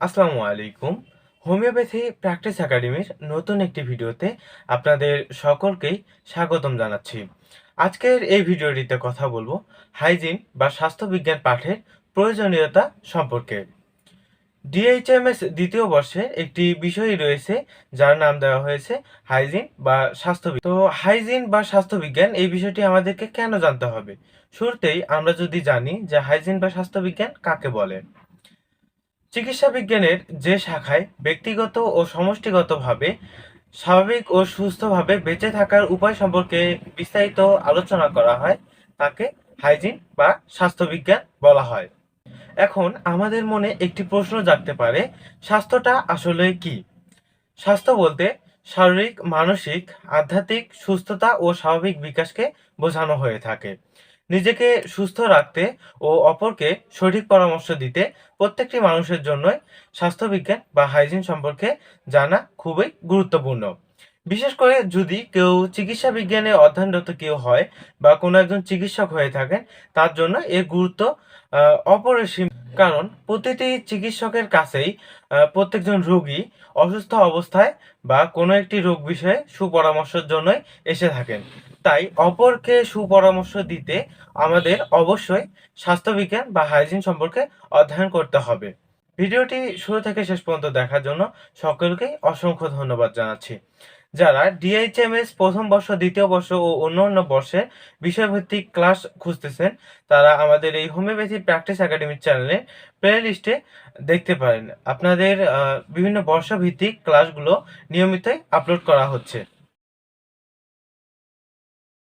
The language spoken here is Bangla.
আসসালামু আলাইকুম হোমিওপ্যাথি প্র্যাকটিস একাডেমির নতুন একটি ভিডিওতে আপনাদের সকলকেই স্বাগতম জানাচ্ছি। আজকের এই ভিডিওটিতে কথা বলব হাইজিন বা স্বাস্থ্যবিজ্ঞান পাঠের প্রয়োজনীয়তা সম্পর্কে। ডিএইচএমএস দ্বিতীয় বর্ষে একটি বিষয় রয়েছে, যার নাম দেওয়া হয়েছে হাইজিন বা স্বাস্থ্যবিজ্ঞান। তো হাইজিন বা স্বাস্থ্যবিজ্ঞান এই বিষয়টি আমাদেরকে কেন জানতে হবে? শুরুতেই আমরা যদি জানি যে হাইজিন বা স্বাস্থ্যবিজ্ঞান কাকে বলে। চিকিৎসা বিজ্ঞানের যে শাখায় ব্যক্তিগত ও সমষ্টিগতভাবে স্বাভাবিক ও সুস্থভাবে বেঁচে থাকার উপায় সম্পর্কে বিস্তারিত আলোচনা করা হয়, তাকে হাইজিন বা স্বাস্থ্যবিজ্ঞান বলা হয়। এখন আমাদের মনে একটি প্রশ্ন জাগতে পারে, স্বাস্থ্যটা আসলে কি? স্বাস্থ্য বলতে শারীরিক, মানসিক, আধ্যাত্মিক সুস্থতা ও স্বাভাবিক বিকাশকে বোঝানো হয়ে থাকে। নিজেকে সুস্থ রাখতে ও অপরকে সঠিক পরামর্শ দিতে প্রত্যেকটি মানুষের জন্যই স্বাস্থ্যবিজ্ঞান বা হাইজিন সম্পর্কে জানা খুবই গুরুত্বপূর্ণ। বিশেষ করে যদি কেউ চিকিৎসা বিজ্ঞানে অধ্যয়নরত কেউ হয় বা কোনো একজন চিকিৎসক হয়ে থাকেন, তার জন্য এর গুরুত্ব অপরিসীম কারণ প্রতিটি চিকিৎসকের কাছেই প্রত্যেকজন রোগী অসুস্থ অবস্থায় বা কোনো একটি রোগ বিষয়ে সুপরামর্শের জন্যই এসে থাকেন। তাই অপরকে সুপরামর্শ দিতে আমাদের অবশ্যই স্বাস্থ্যবিজ্ঞান বা হাইজিন সম্পর্কে অধ্যয়ন করতে হবে। ভিডিওটি শুরু থেকে শেষ পর্যন্ত দেখার জন্য সকলকেই অসংখ্য ধন্যবাদ জানাচ্ছি। যারা ডিএইচএমএস প্রথম বর্ষ, দ্বিতীয় বর্ষ ও অন্যান্য বর্ষে বিষয়ভিত্তিক ক্লাস খুঁজতেছেন, তারা আমাদের এই হোমিওপ্যাথি প্র্যাকটিস একাডেমির চ্যানেলে প্লেলিস্টে দেখতে পারেন। আপনাদের বিভিন্ন বর্ষভিত্তিক ক্লাসগুলো নিয়মিতই আপলোড করা হচ্ছে।